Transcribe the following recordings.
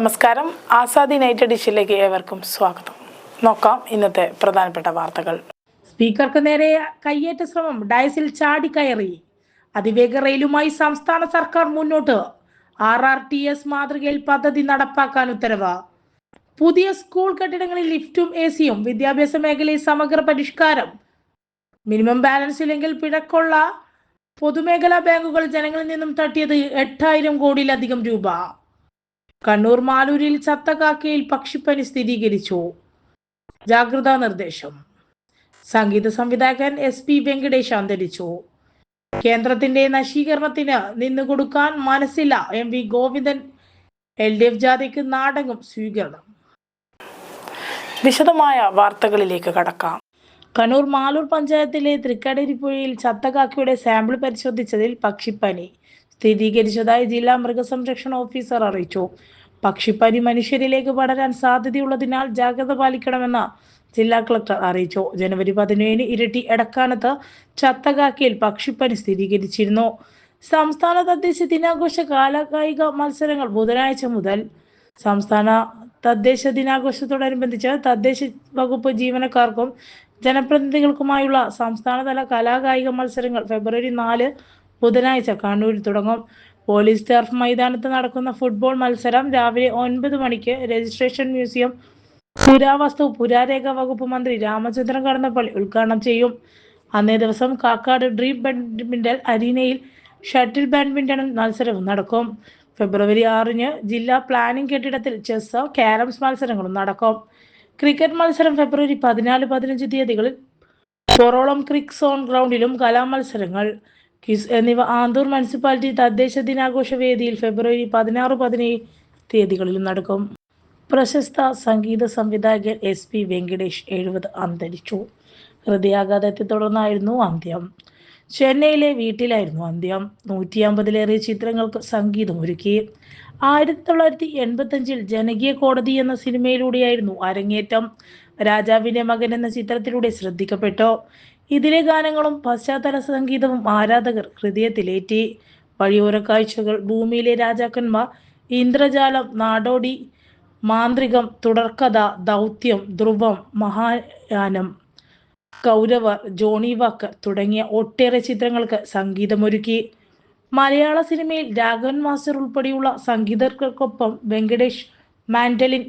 നമസ്കാരം. ആസാദി നൈറ്റ് എഡിഷനിലേക്ക് ഏവർക്കും സ്വാഗതം. നോക്കാം ഇന്നത്തെ പ്രധാനപ്പെട്ട വാർത്തകൾ. സ്പീക്കർക്ക് നേരെ കയ്യേറ്റ ശ്രമം. ഡയസിൽ ചാടിക്കയറി അതിവേഗ റെയിലുമായി സംസ്ഥാന സർക്കാർ മുന്നോട്ട്. ആർ ആർ ടി എസ് മാതൃകയിൽ പദ്ധതി നടപ്പാക്കാൻ ഉത്തരവ്. പുതിയ സ്കൂൾ കെട്ടിടങ്ങളിൽ ലിഫ്റ്റും എ സിയും വിദ്യാഭ്യാസ മേഖലയിൽ സമഗ്ര പരിഷ്കാരം. മിനിമം ബാലൻസ് ഇല്ലെങ്കിൽ പിഴക്കുള്ള പൊതുമേഖലാ ബാങ്കുകൾ ജനങ്ങളിൽ നിന്നും തട്ടിയത് എട്ടായിരം കോടിയിലധികം രൂപ. കണ്ണൂർ മാലൂരിൽ ചത്തകാക്കയിൽ പക്ഷിപ്പനി സ്ഥിരീകരിച്ചു. ജാഗ്രതാ നിർദ്ദേശം. സംഗീത സംവിധായകൻ എസ് പി വെങ്കടേഷ് അന്തരിച്ചു. കേന്ദ്രത്തിന്റെ നശീകരണത്തിന് നിന്നുകൊടുക്കാൻ മനസ്സില്ല M V Govindan. L D F ജാഥയ്ക്ക് നാടകം സ്വീകരണം. വിശദമായ വാർത്തകളിലേക്ക് കടക്കാം. കണ്ണൂർ മാലൂർ പഞ്ചായത്തിലെ തൃക്കടരിപ്പുഴയിൽ ചത്തകാക്കയുടെ സാമ്പിൾ പരിശോധിച്ചതിൽ പക്ഷിപ്പനി. സ്ഥിരീകരിച്ചതായി ജില്ലാ മൃഗസംരക്ഷണ ഓഫീസർ അറിയിച്ചു. പക്ഷിപ്പനി മനുഷ്യരിലേക്ക് പടരാൻ സാധ്യതയുള്ളതിനാൽ ജാഗ്രത പാലിക്കണമെന്ന് ജില്ലാ കളക്ടർ അറിയിച്ചു. ജനുവരി പതിനേഴിന് ഇരട്ടി എടക്കാനത്ത് ചത്തകാക്കിയിൽ പക്ഷിപ്പനി സ്ഥിരീകരിച്ചിരുന്നു. സംസ്ഥാന തദ്ദേശ ദിനാഘോഷ കാലകായിക മത്സരങ്ങൾ ബുധനാഴ്ച മുതൽ സംസ്ഥാന തദ്ദേശ ദിനാഘോഷത്തോടനുബന്ധിച്ച് തദ്ദേശ വകുപ്പ് ജീവനക്കാർക്കും ജനപ്രതിനിധികൾക്കുമായുള്ള സംസ്ഥാനതല കലാകായിക മത്സരങ്ങൾ ഫെബ്രുവരി നാല് ബുധനാഴ്ച കണ്ണൂരിൽ തുടങ്ങും. പോലീസ് ടർഫ് മൈതാനത്ത് നടക്കുന്ന ഫുട്ബോൾ മത്സരം രാവിലെ ഒൻപത് മണിക്ക് രജിസ്ട്രേഷൻ മ്യൂസിയം പുരാവസ്തു പുരാരേഖ വകുപ്പ് മന്ത്രി രാമചന്ദ്രൻ കടന്നപ്പള്ളി ഉദ്ഘാടനം ചെയ്യും. അന്നേ ദിവസം കാക്കാട് ഡ്രീം ബാഡ്മിന്റൺ അരീനയിൽ ഷട്ടിൽ ബാഡ്മിന്റൺ മത്സരവും നടക്കും. ഫെബ്രുവരി ആറിന് ജില്ലാ പ്ലാനിംഗ് കെട്ടിടത്തിൽ ചെസ് കാരംസ് മത്സരങ്ങളും നടക്കും. ക്രിക്കറ്റ് മത്സരം ഫെബ്രുവരി പതിനാല് പതിനഞ്ച് തീയതികളിൽ പൊറോളം ക്രിക്ക് സോൺ ഗ്രൗണ്ടിലും കലാമത്സരങ്ങൾ കിസ് എന്നിവ ആന്തൂർ മുനിസിപ്പാലിറ്റി തദ്ദേശ ദിനാഘോഷ വേദിയിൽ ഫെബ്രുവരി പതിനാറ് പതിനേഴ് തീയതികളിലും നടക്കും. പ്രശസ്ത സംഗീത സംവിധായകൻ എസ് പി വെങ്കടേഷ് എഴുപത് അന്തരിച്ചു. ഹൃദയാഘാതത്തെ തുടർന്നായിരുന്നു അന്ത്യം. ചെന്നൈയിലെ വീട്ടിലായിരുന്നു അന്ത്യം. നൂറ്റി അമ്പതിലേറെ ചിത്രങ്ങൾക്ക് സംഗീതം ഒരുക്കി. ആയിരത്തി തൊള്ളായിരത്തി എൺപത്തി അഞ്ചിൽ ജനകീയ കോടതി എന്ന സിനിമയിലൂടെയായിരുന്നു അരങ്ങേറ്റം. രാജാവിന്റെ മകൻ എന്ന ചിത്രത്തിലൂടെ ശ്രദ്ധിക്കപ്പെട്ടു. ഇതിലെ ഗാനങ്ങളും പശ്ചാത്തല സംഗീതവും ആരാധകർ ഹൃദയത്തിലേറ്റി. വഴിയോര കാഴ്ചകൾ ഭൂമിയിലെ രാജാക്കന്മാർ ഇന്ദ്രജാലം നാടോടി മാന്ത്രികം തുടർക്കഥ ദൗത്യം ധ്രുവം മഹായാനം കൗരവർ ജോണി വാക്കർ തുടങ്ങിയ ഒട്ടേറെ ചിത്രങ്ങൾക്ക് സംഗീതമൊരുക്കി. മലയാള സിനിമയിൽ രാഘവൻ മാസ്റ്റർ ഉൾപ്പെടെയുള്ള സംഗീതർക്കൊപ്പം വെങ്കടേഷ് മാൻഡലിൻ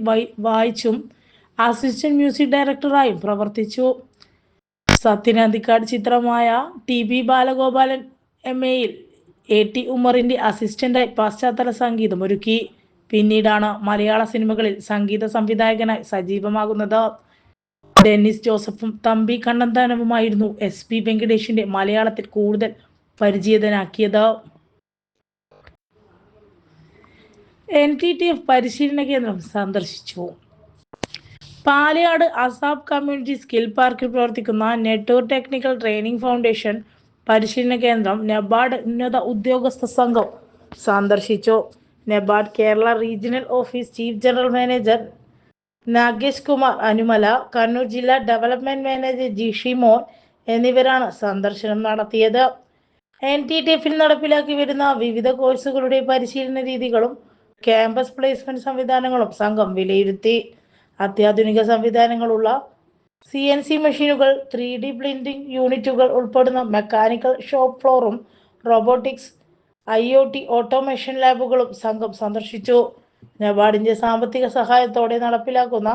വായിച്ചും അസിസ്റ്റന്റ് മ്യൂസിക് ഡയറക്ടറായും പ്രവർത്തിച്ചു. സത്യനന്ദിക്കാട് ചിത്രമായ ടി ബി ബാലഗോപാലൻ എം എയിൽ എ ടി ഉമറിന്റെ അസിസ്റ്റന്റായി പശ്ചാത്തല സംഗീതം ഒരുക്കി. പിന്നീടാണ് മലയാള സിനിമകളിൽ സംഗീത സംവിധായകനായി സജീവമാകുന്നത്. ഡെന്നിസ് ജോസഫും തമ്പി കണ്ണന്താനവുമായിരുന്നു എസ് പി വെങ്കടേഷിന്റെ മലയാളത്തിൽ കൂടുതൽ പരിചിതനാക്കിയത്. എൻ ടി ടി എഫ് പരിശീലന കേന്ദ്രം സന്ദർശിച്ചു. പാലയാട് അസാബ് കമ്മ്യൂണിറ്റി സ്കിൽ പാർക്കിൽ പ്രവർത്തിക്കുന്ന നെറ്റ്വർക്ക് ടെക്നിക്കൽ ട്രെയിനിംഗ് ഫൗണ്ടേഷൻ പരിശീലന കേന്ദ്രം നെബാഡ് ഉന്നത ഉദ്യോഗസ്ഥ സംഘം സന്ദർശിച്ചു. NABARD Kerala regional office chief general manager Nagesh Kumar Anumala Kannur ജില്ലാ ഡെവലപ്മെന്റ് മാനേജർ ജിഷി മോൻ എന്നിവരാണ് സന്ദർശനം നടത്തിയത്. എൻ ടി ടി എഫിൽ നടപ്പിലാക്കി വരുന്ന വിവിധ കോഴ്സുകളുടെ പരിശീലന രീതികളും ക്യാമ്പസ് പ്ലേസ്മെന്റ് സംവിധാനങ്ങളും സംഘം വിലയിരുത്തി. അത്യാധുനിക സംവിധാനങ്ങളുള്ള സി എൻ സി മെഷീനുകൾ ത്രീ ഡി പ്രിന്റിംഗ് യൂണിറ്റുകൾ ഉൾപ്പെടുന്ന mechanical shop ഫ്ലോറും robotics I O T automation ലാബുകളും സംഘം സന്ദർശിച്ചു. നബാർഡിന്റെ സാമ്പത്തിക സഹായത്തോടെ നടപ്പിലാക്കുന്ന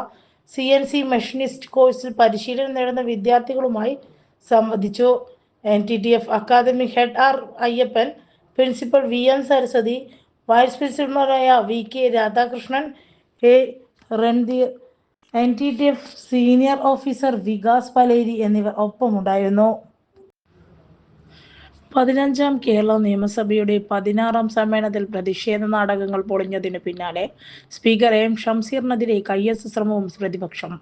സി എൻ സി മെഷീനിസ്റ്റ് കോഴ്സിൽ പരിശീലനം നേടുന്ന വിദ്യാർത്ഥികളുമായി സംവദിച്ചു. N T T F academy head R Ayyappan principal V M Saraswathi vice പ്രിൻസിപ്പൽമാരായ V K Radhakrishnan A Randhir N T T F senior officer Vikas Paleri എന്നിവർ ഒപ്പമുണ്ടായിരുന്നു. പതിനഞ്ചാം കേരള നിയമസഭയുടെ പതിനാറാം സമ്മേളനത്തിൽ പ്രതിഷേധ നാടകങ്ങൾ പൊളിഞ്ഞതിന് പിന്നാലെ സ്പീക്കർ എം ഷംസീറിനെതിരെ കയ്യസ് ശ്രമവും പ്രതിപക്ഷം.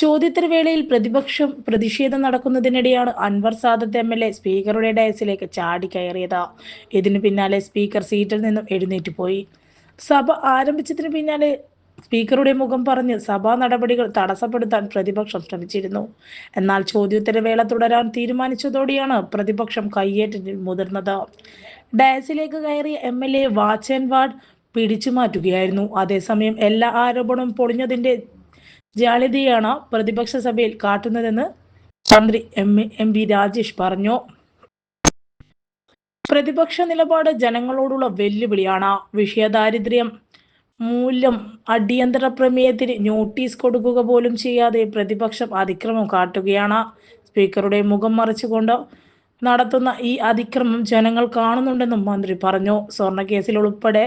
ചോദ്യോത്തരവേളയിൽ പ്രതിപക്ഷം പ്രതിഷേധം നടക്കുന്നതിനിടെയാണ് Anwar Sadath M L A സ്പീക്കറുടെ ഡയസിലേക്ക് ചാടിക്കയറിയത് ഇതിനു പിന്നാലെ സ്പീക്കർ സീറ്റിൽ നിന്നും എഴുന്നേറ്റ് പോയി. സഭ ആരംഭിച്ചതിന് പിന്നാലെ സ്പീക്കറുടെ മുഖം പറഞ്ഞ് സഭാ നടപടികൾ തടസ്സപ്പെടുത്താൻ പ്രതിപക്ഷം ശ്രമിച്ചിരുന്നു. എന്നാൽ ചോദ്യോത്തരവേള തുടരാൻ തീരുമാനിച്ചതോടെയാണ് പ്രതിപക്ഷം കയ്യേറ്റത്തിൽ മുതിർന്നത്. ഡയസിലേക്ക് കയറിയ M L A watch and ward പിടിച്ചു മാറ്റുകയായിരുന്നു അതേസമയം എല്ലാ ആരോപണവും പൊളിഞ്ഞതിന്റെ ജാളിതയാണ് പ്രതിപക്ഷ സഭയിൽ കാട്ടുന്നതെന്ന് മന്ത്രി എം എം വി രാജേഷ് പറഞ്ഞു. പ്രതിപക്ഷ നിലപാട് ജനങ്ങളോടുള്ള വെല്ലുവിളിയാണ്. വിഷയദാരിദ്ര്യം മൂല്യം അടിയന്തര പ്രമേയത്തിന് നോട്ടീസ് കൊടുക്കുക പോലും ചെയ്യാതെ പ്രതിപക്ഷം അതിക്രമം കാട്ടുകയാണ്. സ്പീക്കറുടെ മുഖം മറിച്ചുകൊണ്ട് നടത്തുന്ന ഈ അതിക്രമം ജനങ്ങൾ കാണുന്നുണ്ടെന്നും മന്ത്രി പറഞ്ഞു. സ്വർണക്കേസിൽ ഉൾപ്പെടെ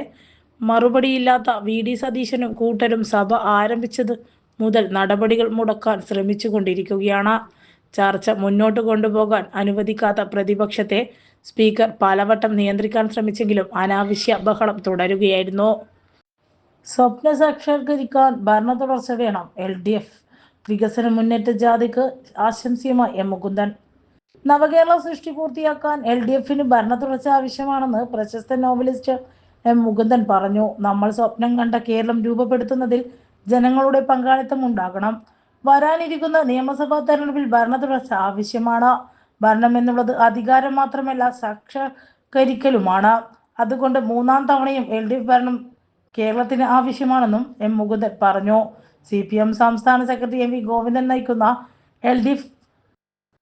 മറുപടിയില്ലാത്ത വി. ഡി. സതീശനും കൂട്ടരും സഭ ആരംഭിച്ചത് മുതൽ നടപടികൾ മുടക്കാൻ ശ്രമിച്ചുകൊണ്ടിരിക്കുകയാണ്. ചർച്ച മുന്നോട്ട് കൊണ്ടുപോകാൻ അനുവദിക്കാത്ത പ്രതിപക്ഷത്തെ സ്പീക്കർ പലവട്ടം നിയന്ത്രിക്കാൻ ശ്രമിച്ചെങ്കിലും അനാവശ്യ ബഹളം തുടരുകയായിരുന്നു. സ്വപ്ന സാക്ഷാത്കരിക്കാൻ ഭരണ തുടർച്ച വേണം. L D F. വികസന മുന്നേറ്റ ജാതിക്ക് ആശംസയുമായി എം മുകുന്ദൻ. നവകേരള സൃഷ്ടി പൂർത്തിയാക്കാൻ എൽ ഡി എഫിന് ഭരണ തുടർച്ച ആവശ്യമാണെന്ന് പ്രശസ്ത നോവലിസ്റ്റ് എം മുകുന്ദൻ പറഞ്ഞു. നമ്മൾ സ്വപ്നം കണ്ട കേരളം രൂപപ്പെടുത്തുന്നതിൽ ജനങ്ങളുടെ പങ്കാളിത്തം ഉണ്ടാകണം. വരാനിരിക്കുന്ന നിയമസഭാ തെരഞ്ഞെടുപ്പിൽ ഭരണ തുടർച്ച ആവശ്യമാണ്. ഭരണം എന്നുള്ളത് അധികാരം മാത്രമല്ല സാക്ഷാത്കരിക്കലുമാണ്. അതുകൊണ്ട് മൂന്നാം തവണയും എൽ ഡി എഫ് ഭരണം കേരളത്തിന് ആവശ്യമാണെന്നും എം മുകുന്ദൻ പറഞ്ഞു. സി പി എം സംസ്ഥാന സെക്രട്ടറി എം വി ഗോവിന്ദൻ നയിക്കുന്ന എൽ ഡി എഫ്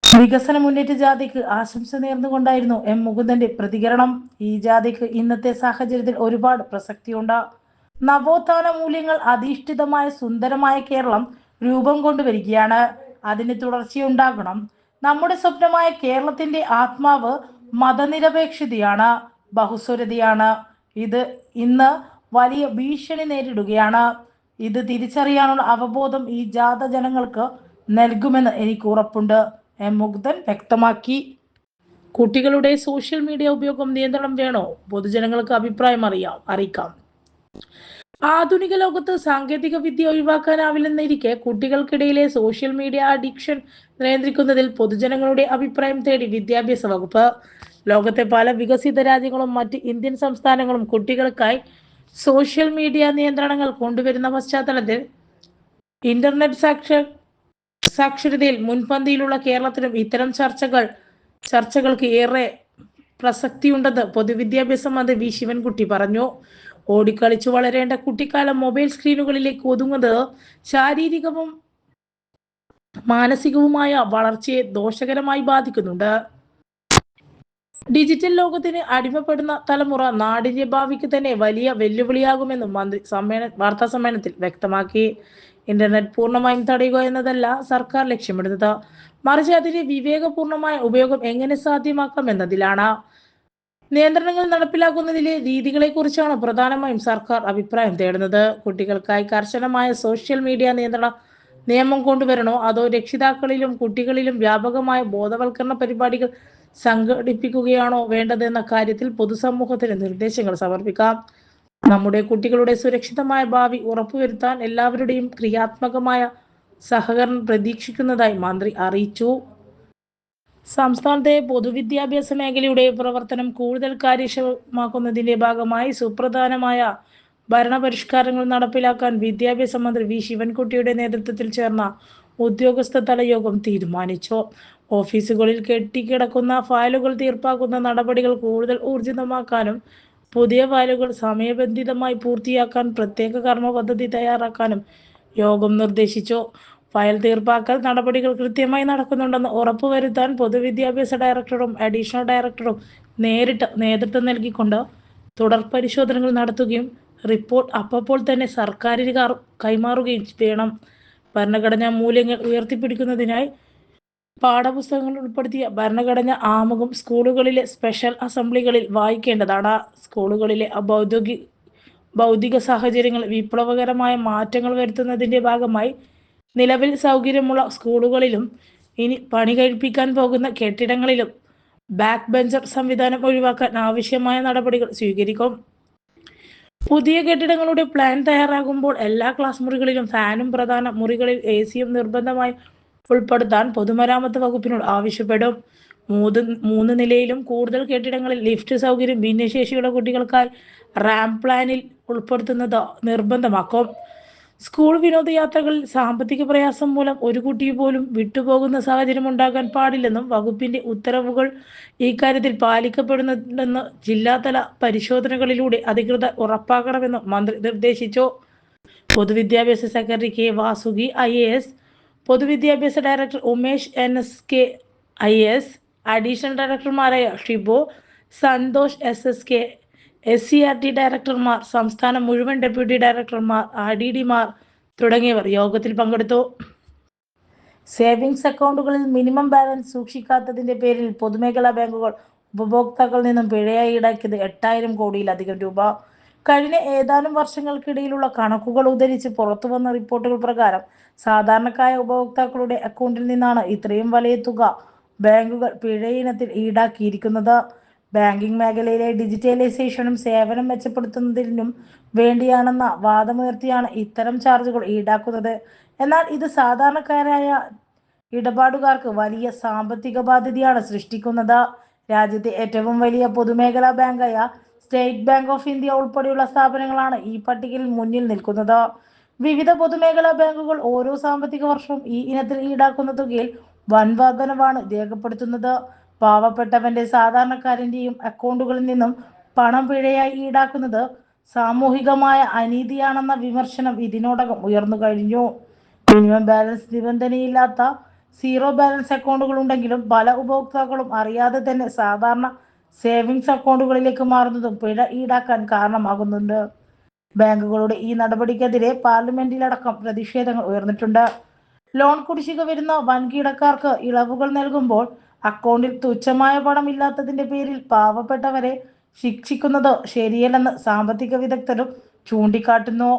വികസന മുന്നേറ്റ ജാതിക്ക് ആശംസ നേർന്നുകൊണ്ടായിരുന്നു എം മുകുന്ദന്റെ പ്രതികരണം. ഈ ജാതിക്ക് ഇന്നത്തെ സാഹചര്യത്തിൽ ഒരുപാട് പ്രസക്തിയുണ്ട്. നവോത്ഥാന മൂല്യങ്ങൾ അധിഷ്ഠിതമായ സുന്ദരമായ കേരളം രൂപം കൊണ്ടുവരികയാണ്. അതിന് തുടർച്ചയുണ്ടാകണം. നമ്മുടെ സ്വപ്നമായ കേരളത്തിന്റെ ആത്മാവ് മതനിരപേക്ഷതയാണ് ബഹുസ്വരതയാണ്. ഇത് ഇന്ന് വലിയ ഭീഷണി നേരിടുകയാണ്. ഇത് തിരിച്ചറിയാനുള്ള അവബോധം ഈ ജാതജനങ്ങൾക്ക് നൽകുമെന്ന് എനിക്ക് ഉറപ്പുണ്ട് എം മുഗ്ധൻ വ്യക്തമാക്കി. കുട്ടികളുടെ സോഷ്യൽ മീഡിയ ഉപയോഗം നിയന്ത്രണം വേണോ? പൊതുജനങ്ങൾക്ക് അഭിപ്രായം അറിയാം അറിയിക്കാം. ആധുനിക ലോകത്ത് സാങ്കേതിക വിദ്യ ഒഴിവാക്കാനാവില്ലെന്നിരിക്കെ കുട്ടികൾക്കിടയിലെ സോഷ്യൽ മീഡിയ അഡിക്ഷൻ നിയന്ത്രിക്കുന്നതിൽ പൊതുജനങ്ങളുടെ അഭിപ്രായം തേടി വിദ്യാഭ്യാസ വകുപ്പ്. ലോകത്തെ പല വികസിത രാജ്യങ്ങളും മറ്റ് ഇന്ത്യൻ സംസ്ഥാനങ്ങളും കുട്ടികൾക്കായി സോഷ്യൽ മീഡിയ നിയന്ത്രണങ്ങൾ കൊണ്ടുവരുന്ന പശ്ചാത്തലത്തിൽ ഇന്റർനെറ്റ് സാക്ഷ സാക്ഷരതയിൽ മുൻപന്തിയിലുള്ള കേരളത്തിലും ഇത്തരം ചർച്ചകൾ ചർച്ചകൾക്ക് ഏറെ പ്രസക്തിയുണ്ടെന്ന് പൊതുവിദ്യാഭ്യാസ മന്ത്രി വി ശിവൻകുട്ടി പറഞ്ഞു. ഓടിക്കളിച്ചു വളരേണ്ട കുട്ടിക്കാലം മൊബൈൽ സ്ക്രീനുകളിലേക്ക് ഒതുങ്ങുന്നത് ശാരീരികവും മാനസികവുമായ വളർച്ചയെ ദോഷകരമായി ബാധിക്കുന്നുണ്ട്. ഡിജിറ്റൽ ലോകത്തിന് അടിമപ്പെടുന്ന തലമുറ നാടിന്റെ ഭാവിക്ക് തന്നെ വലിയ വെല്ലുവിളിയാകുമെന്നും മന്ത്രി സമ്മേളന വാർത്താ സമ്മേളനത്തിൽ വ്യക്തമാക്കി. ഇന്റർനെറ്റ് പൂർണമായും തടയുക എന്നതല്ല സർക്കാർ ലക്ഷ്യമിടുന്നത്. മറിച്ച് അതിന്റെ വിവേകപൂർണമായ ഉപയോഗം എങ്ങനെ സാധ്യമാക്കാം എന്നതിലാണ്. നിയന്ത്രണങ്ങൾ നടപ്പിലാക്കുന്നതിലെ രീതികളെ കുറിച്ചാണ് പ്രധാനമായും സർക്കാർ അഭിപ്രായം തേടുന്നത്. കുട്ടികൾക്കായി കർശനമായ സോഷ്യൽ മീഡിയ നിയന്ത്രണ നിയമം കൊണ്ടുവരണോ? അതോ രക്ഷിതാക്കളിലും കുട്ടികളിലും വ്യാപകമായ ബോധവൽക്കരണ പരിപാടികൾ സംഘടിപ്പിക്കുകയാണോ വേണ്ടതെന്ന കാര്യത്തിൽ പൊതുസമൂഹത്തിന് നിർദ്ദേശങ്ങൾ സമർപ്പിക്കാം. നമ്മുടെ കുട്ടികളുടെ സുരക്ഷിതമായ ഭാവി ഉറപ്പുവരുത്താൻ എല്ലാവരുടെയും ക്രിയാത്മകമായ സഹകരണം പ്രതീക്ഷിക്കുന്നതായി മന്ത്രി അറിയിച്ചു. സംസ്ഥാനത്തെ പൊതുവിദ്യാഭ്യാസ മേഖലയുടെ പ്രവർത്തനം കൂടുതൽ കാര്യക്ഷമമാക്കുന്നതിന്റെ ഭാഗമായി സുപ്രധാനമായ ഭരണപരിഷ്കാരങ്ങൾ നടപ്പിലാക്കാൻ വിദ്യാഭ്യാസ മന്ത്രി വി. ശിവൻകുട്ടിയുടെ നേതൃത്വത്തിൽ ചേർന്ന ഉദ്യോഗസ്ഥ തല യോഗം തീരുമാനിച്ചു. ഓഫീസുകളിൽ കെട്ടിക്കിടക്കുന്ന ഫയലുകൾ തീർപ്പാക്കുന്ന നടപടികൾ കൂടുതൽ ഊർജിതമാക്കാനും പുതിയ ഫയലുകൾ സമയബന്ധിതമായി പൂർത്തിയാക്കാൻ പ്രത്യേക കർമ്മ പദ്ധതി തയ്യാറാക്കാനും യോഗം നിർദ്ദേശിച്ചു. ഫയൽ തീർപ്പാക്കൽ നടപടികൾ കൃത്യമായി നടക്കുന്നുണ്ടെന്ന് ഉറപ്പുവരുത്താൻ പൊതുവിദ്യാഭ്യാസ ഡയറക്ടറും അഡീഷണൽ ഡയറക്ടറും നേരിട്ട് നേതൃത്വം നൽകിക്കൊണ്ട് തുടർ പരിശോധനകൾ നടത്തുകയും റിപ്പോർട്ട് അപ്പോൾ തന്നെ സർക്കാരിന് കൈമാറുകയും വേണം ഭരണഘടനാ മൂല്യങ്ങൾ ഉയർത്തിപ്പിടിക്കുന്നതിനായി പാഠപുസ്തകങ്ങൾ ഉൾപ്പെടുത്തിയ ഭരണഘടന ആമുഖം സ്കൂളുകളിലെ സ്പെഷ്യൽ അസംബ്ലികളിൽ വായിക്കേണ്ടതാണ്. സ്കൂളുകളിലെ ഔദ്യോഗിക ഭൗതിക സാഹചര്യങ്ങൾ വിപ്ലവകരമായ മാറ്റങ്ങൾ വരുത്തുന്നതിന്റെ ഭാഗമായി നിലവിൽ സൗകര്യമുള്ള സ്കൂളുകളിലും ഇനി പണി കഴിപ്പിക്കാൻ പോകുന്ന കെട്ടിടങ്ങളിലും ബാക്ക് ബെഞ്ചർ സംവിധാനം ഒഴിവാക്കാൻ ആവശ്യമായ നടപടികൾ സ്വീകരിക്കും. പുതിയ കെട്ടിടങ്ങളുടെ പ്ലാൻ തയ്യാറാകുമ്പോൾ എല്ലാ ക്ലാസ് മുറികളിലും ഫാനും പ്രധാന മുറികളിൽ എ സിയും നിർബന്ധമായി ഉൾപ്പെടുത്താൻ പൊതുമരാമത്ത് വകുപ്പിനോട് ആവശ്യപ്പെടും. മൂന്ന് മൂന്ന് നിലയിലും കൂടുതൽ കെട്ടിടങ്ങളിൽ ലിഫ്റ്റ് സൗകര്യം ഭിന്നശേഷിയുള്ള കുട്ടികൾക്കായി റാം പ്ലാനിൽ ഉൾപ്പെടുത്തുന്നത് നിർബന്ധമാക്കും. സ്കൂൾ വിനോദയാത്രകളിൽ സാമ്പത്തിക പ്രയാസം മൂലം ഒരു കുട്ടി പോലും വിട്ടുപോകുന്ന സാഹചര്യം ഉണ്ടാകാൻ പാടില്ലെന്നും വകുപ്പിന്റെ ഉത്തരവുകൾ ഇക്കാര്യത്തിൽ പാലിക്കപ്പെടുന്നുണ്ടെന്ന് ജില്ലാതല പരിശോധനകളിലൂടെ അധികൃതർ ഉറപ്പാക്കണമെന്നും മന്ത്രി നിർദ്ദേശിച്ചു. പൊതുവിദ്യാഭ്യാസ secretary K Vasuki I A S പൊതുവിദ്യാഭ്യാസ director Umesh N S K I S additional ഡയറക്ടർമാരായ Shibu Santosh S S K S C R T ഡയറക്ടർമാർ സംസ്ഥാന മുഴുവൻ ഡെപ്യൂട്ടി ഡയറക്ടർമാർ ആർ ഡി ഡിമാർ തുടങ്ങിയവർ യോഗത്തിൽ പങ്കെടുത്തു. സേവിങ്സ് അക്കൗണ്ടുകളിൽ മിനിമം ബാലൻസ് സൂക്ഷിക്കാത്തതിന്റെ പേരിൽ പൊതുമേഖലാ ബാങ്കുകൾ ഉപഭോക്താക്കളിൽ നിന്നും പിഴയായി ഈടാക്കിയത് എട്ടായിരം കോടിയിലധികം രൂപ. കഴിഞ്ഞ ഏതാനും വർഷങ്ങൾക്കിടയിലുള്ള കണക്കുകൾ ഉദ്ധരിച്ച് പുറത്തു വന്ന റിപ്പോർട്ടുകൾ പ്രകാരം സാധാരണക്കാരായ ഉപഭോക്താക്കളുടെ അക്കൗണ്ടിൽ നിന്നാണ് ഇത്രയും വലിയ തുക ബാങ്കുകൾ പിഴയിനത്തിൽ ഈടാക്കിയിരിക്കുന്നത്. ബാങ്കിംഗ് മേഖലയിലെ ഡിജിറ്റലൈസേഷനും സേവനം മെച്ചപ്പെടുത്തുന്നതിനും വേണ്ടിയാണെന്ന വാദമുയർത്തിയാണ് ഇത്തരം ചാർജുകൾ ഈടാക്കുന്നത്. എന്നാൽ ഇത് സാധാരണക്കാരായ ഇടപാടുകാർക്ക് വലിയ സാമ്പത്തിക ബാധ്യതയാണ് സൃഷ്ടിക്കുന്നത്. രാജ്യത്തെ ഏറ്റവും വലിയ പൊതുമേഖലാ ബാങ്കായ സ്റ്റേറ്റ് ബാങ്ക് ഓഫ് ഇന്ത്യ ഉൾപ്പെടെയുള്ള സ്ഥാപനങ്ങളാണ് ഈ പട്ടികയിൽ മുന്നിൽ നിൽക്കുന്നത്. വിവിധ പൊതുമേഖലാ ബാങ്കുകൾ ഓരോ സാമ്പത്തിക വർഷവും ഈ ഇനത്തിൽ ഈടാക്കുന്ന തുകയിൽ വൻ വർധനവാണ് രേഖപ്പെടുത്തുന്നത്. പാവപ്പെട്ടവന്റെ സാധാരണക്കാരന്റെയും അക്കൗണ്ടുകളിൽ നിന്നും പണം പിഴയായി ഈടാക്കുന്നത് സാമൂഹികമായ അനീതിയാണെന്ന വിമർശനം ഇതിനോടകം ഉയർന്നു കഴിഞ്ഞു. മിനിമം ബാലൻസ് നിബന്ധനയില്ലാത്ത സീറോ ബാലൻസ് അക്കൗണ്ടുകൾ ഉണ്ടെങ്കിലും പല ഉപഭോക്താക്കളും അറിയാതെ തന്നെ സാധാരണ സേവിങ്സ് അക്കൗണ്ടുകളിലേക്ക് മാറുന്നതും പിഴ ഈടാക്കാൻ കാരണമാകുന്നുണ്ട്. ബാങ്കുകളുടെ ഈ നടപടിക്കെതിരെ പാർലമെന്റിലടക്കം പ്രതിഷേധങ്ങൾ ഉയർന്നിട്ടുണ്ട്. ലോൺ കുടിശ്ശിക വരുന്ന വൻകിടക്കാർക്ക് ഇളവുകൾ നൽകുമ്പോൾ അക്കൗണ്ടിൽ തുച്ഛമായ പണം ഇല്ലാത്തതിന്റെ പേരിൽ പാവപ്പെട്ടവരെ ശിക്ഷിക്കുന്നത് ശരിയല്ലെന്ന് സാമ്പത്തിക വിദഗ്ധരും ചൂണ്ടിക്കാട്ടുന്നു.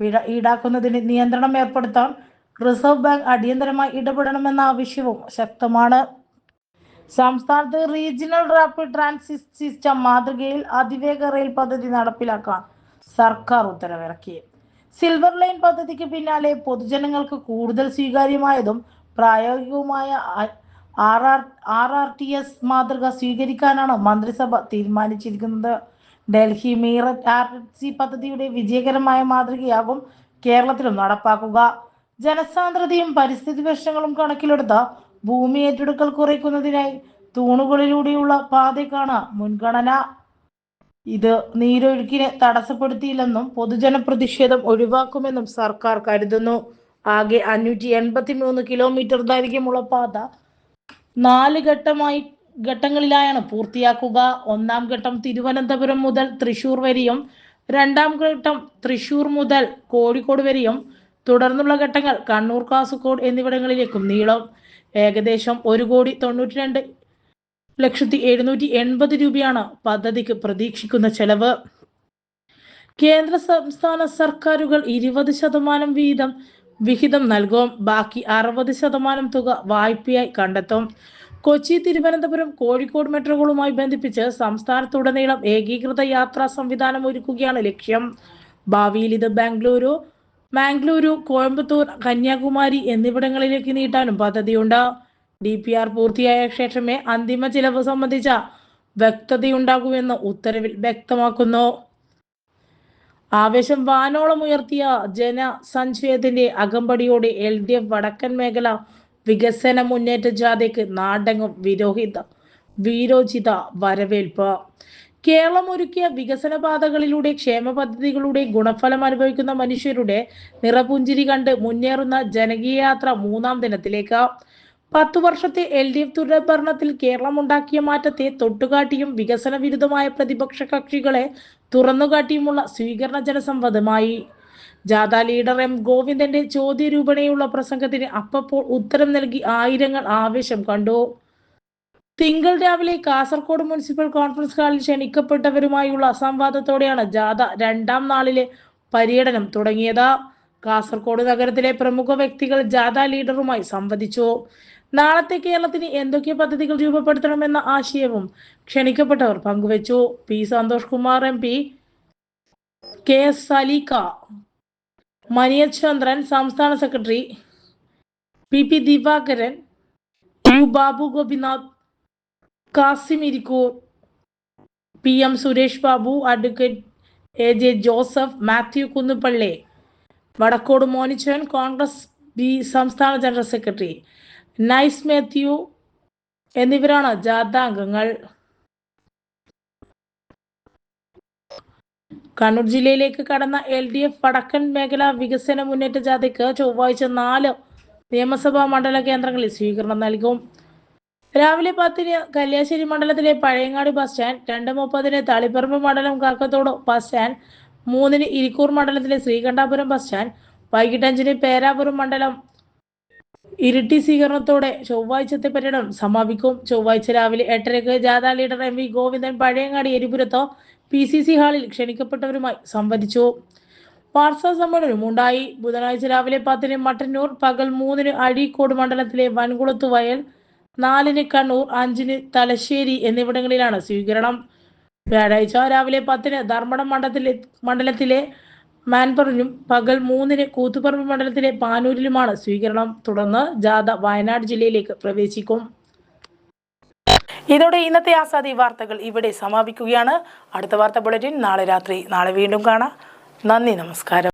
പിഴ ഈടാക്കുന്നതിന് നിയന്ത്രണം ഏർപ്പെടുത്താൻ റിസർവ് ബാങ്ക് അടിയന്തരമായി ഇടപെടണമെന്ന ആവശ്യവും ശക്തമാണ്. സംസ്ഥാനത്ത് റീജിയണൽ റാപ്പിഡ് ട്രാൻസിറ്റ് സിസ്റ്റം മാതൃകയിൽ അതിവേഗ റെയിൽ പദ്ധതി നടപ്പിലാക്കാൻ സർക്കാർ ഉത്തരവിറക്കി. സിൽവർ ലൈൻ പദ്ധതിക്ക് പിന്നാലെ പൊതുജനങ്ങൾക്ക് കൂടുതൽ സ്വീകാര്യമായതും പ്രായോഗികവുമായ R R R R T S മാതൃക സ്വീകരിക്കാനാണ് മന്ത്രിസഭ തീരുമാനിച്ചിരിക്കുന്നത്. ഡൽഹി മീററ്റ് ആർ സി പദ്ധതിയുടെ വിജയകരമായ മാതൃകയാകും കേരളത്തിലും നടപ്പാക്കുക. ജനസാന്ദ്രതയും പരിസ്ഥിതി പ്രശ്നങ്ങളും കണക്കിലെടുത്ത ഭൂമി ഏറ്റെടുക്കൽ കുറയ്ക്കുന്നതിനായി തൂണുകളിലൂടെയുള്ള പാതയ്ക്കാണ് മുൻഗണന. ഇത് നീരൊഴുക്കിനെ തടസ്സപ്പെടുത്തിയില്ലെന്നും പൊതുജന പ്രതിഷേധം ഒഴിവാക്കുമെന്നും സർക്കാർ കരുതുന്നു. ആകെ അഞ്ഞൂറ്റി എൺപത്തി മൂന്ന് കിലോമീറ്റർ ദൈർഘ്യമുള്ള പാത നാല് ഘട്ടമായി ഘട്ടങ്ങളിലായാണ് പൂർത്തിയാക്കുക. ഒന്നാം ഘട്ടം തിരുവനന്തപുരം മുതൽ തൃശൂർ വരെയും രണ്ടാം ഘട്ടം തൃശൂർ മുതൽ കോഴിക്കോട് വരെയും തുടർന്നുള്ള ഘട്ടങ്ങൾ കണ്ണൂർ കാസർഗോഡ് എന്നിവിടങ്ങളിലേക്കും നീളും. ഏകദേശം ഒരു കോടി തൊണ്ണൂറ്റി രണ്ട് ലക്ഷത്തി എഴുന്നൂറ്റി എൺപത് രൂപയാണ് പദ്ധതിക്ക് പ്രതീക്ഷിക്കുന്ന ചെലവ്. കേന്ദ്ര സംസ്ഥാന സർക്കാരുകൾ ഇരുപത് ശതമാനം വീതം വിഹിതം നൽകും. ബാക്കി അറുപത് ശതമാനം തുക വായ്പയായി കണ്ടെത്തും. കൊച്ചി തിരുവനന്തപുരം കോഴിക്കോട് മെട്രോകളുമായി ബന്ധിപ്പിച്ച് സംസ്ഥാനത്തുടനീളം ഏകീകൃത യാത്രാ സംവിധാനം ഒരുക്കുകയാണ് ലക്ഷ്യം. ഭാവിയിൽ ഇത് ബാംഗ്ലൂരു മാംഗ്ലൂരു കോയമ്പത്തൂർ കന്യാകുമാരി എന്നിവിടങ്ങളിലേക്ക് നീട്ടാനും പദ്ധതിയുണ്ട്. ഡി പി ആർ പൂർത്തിയായ ശേഷമേ അന്തിമ ചിലവ് സംബന്ധിച്ച വ്യക്തതയുണ്ടാകൂവെന്ന് ഉത്തരവിൽ വ്യക്തമാക്കുന്നു. ആവേശം വാനോളം ഉയർത്തിയ ജനസഞ്ചയത്തിന്റെ അകമ്പടിയോടെ എൽ ഡി എഫ് വടക്കൻ മേഖല വികസന മുന്നേറ്റ ജാഥയ്ക്ക് നാടെങ്ങും വിരോഹിത വീരോചിത വരവേൽപ്പ്. കേരളം ഒരുക്കിയ വികസന പാതകളിലൂടെ ക്ഷേമ പദ്ധതികളുടെ ഗുണഫലം അനുഭവിക്കുന്ന മനുഷ്യരുടെ നിറപുഞ്ചിരി കണ്ട് മുന്നേറുന്ന ജനകീയ യാത്ര മൂന്നാം ദിനത്തിലേക്ക്. പത്തു വർഷത്തെ എൽ ഡി എഫ് തുടർഭരണത്തിൽ കേരളം ഉണ്ടാക്കിയ മാറ്റത്തെ തൊട്ടുകാട്ടിയും വികസന വിരുദ്ധമായ പ്രതിപക്ഷ കക്ഷികളെ തുറന്നുകാട്ടിയുമുള്ള സ്വീകരണ ജനസംവാദമായി ജാഥ ലീഡർ എം ഗോവിന്ദന്റെ ചോദ്യരൂപണയുള്ള പ്രസംഗത്തിന് അപ്പപ്പോൾ ഉത്തരം നൽകി ആയിരങ്ങൾ ആവേശം കണ്ടു. തിങ്കൾ രാവിലെ കാസർഗോഡ് മുനിസിപ്പൽ കോൺഫറൻസ് ഹാളിൽ ക്ഷണിക്കപ്പെട്ടവരുമായുള്ള സംവാദത്തോടെയാണ് ജാഥ രണ്ടാം നാളിലെ പര്യടനം തുടങ്ങിയത്. കാസർഗോഡ് നഗരത്തിലെ പ്രമുഖ വ്യക്തികൾ ജാഥ ലീഡറുമായി സംവദിച്ചു. നാളത്തെ കേരളത്തിന് എന്തൊക്കെ പദ്ധതികൾ രൂപപ്പെടുത്തണമെന്ന ആശയവും ക്ഷണിക്കപ്പെട്ടവർ പങ്കുവച്ചു. P Santhosh Kumar M P K S Saleekha Chandran സംസ്ഥാന secretary P P Divakaran U Babu Gopinath Kasim Irikkur P M Suresh Babu advocate A J Joseph Mathew Kunnupally. Vadakkode Monichan Congress B സംസ്ഥാന general secretary. Nice Mathew എന്നിവരാണ് ജാഥ അംഗങ്ങൾ കണ്ണൂർ ജില്ലയിലേക്ക് കടന്ന L D F വടക്കൻ മേഖല വികസന മുന്നേറ്റ ജാഥയ്ക്ക് ചൊവ്വാഴ്ച നാല് നിയമസഭാ മണ്ഡല കേന്ദ്രങ്ങളിൽ സ്വീകരണം നൽകും. രാവിലെ പത്തിന് കല്യാശ്ശേരി മണ്ഡലത്തിലെ പഴയങ്ങാടി ബസ് സ്റ്റാൻഡ് രണ്ട് മുപ്പതിന് തളിപ്പറമ്പ് മണ്ഡലം കാക്കത്തോട് ബസ് സ്റ്റാൻഡ് മൂന്നിന് ഇരിക്കൂർ മണ്ഡലത്തിലെ ശ്രീകണ്ഠാപുരം ബസ് സ്റ്റാൻഡ് വൈകിട്ട് അഞ്ചിന് പേരാപുരം മണ്ഡലം ഇരിട്ടി സ്വീകരണത്തോടെ ചൊവ്വാഴ്ചത്തെ പര്യടനം സമാപിക്കും. ചൊവ്വാഴ്ച രാവിലെ എട്ടരയ്ക്ക് ജാഥാ leader M V Govindan Pazhayangadi എരിപുരത്തോ P C C ഹാളിൽ ക്ഷണിക്കപ്പെട്ടവരുമായി സംവദിച്ചു. വാർത്താ സമ്മേളനം ഉണ്ടായി. ബുധനാഴ്ച രാവിലെ പത്തിന് മട്ടന്നൂർ പകൽ മൂന്നിന് അഴീക്കോട് മണ്ഡലത്തിലെ വൻകുളത്ത് വയൽ നാലിന് കണ്ണൂർ അഞ്ചിന് തലശ്ശേരി എന്നിവിടങ്ങളിലാണ് സ്വീകരണം. വ്യാഴാഴ്ച രാവിലെ പത്തിന് ധർമ്മടം മണ്ഡലത്തിലെ മണ്ഡലത്തിലെ മാൻപറിലും പകൽ മൂന്നിന് കൂത്തുപറമ്പ് മണ്ഡലത്തിലെ പാനൂരിലുമാണ് സ്വീകരണം. തുടർന്ന് ജാഥ വയനാട് ജില്ലയിലേക്ക് പ്രവേശിക്കും. ഇതോടെ ഇന്നത്തെ ആസാദി വാർത്തകൾ ഇവിടെ സമാപിക്കുകയാണ്. അടുത്ത വാർത്ത ബുള്ളറ്റിൻ നാളെ രാത്രി. നാളെ വീണ്ടും കാണാം. നന്ദി നമസ്കാരം.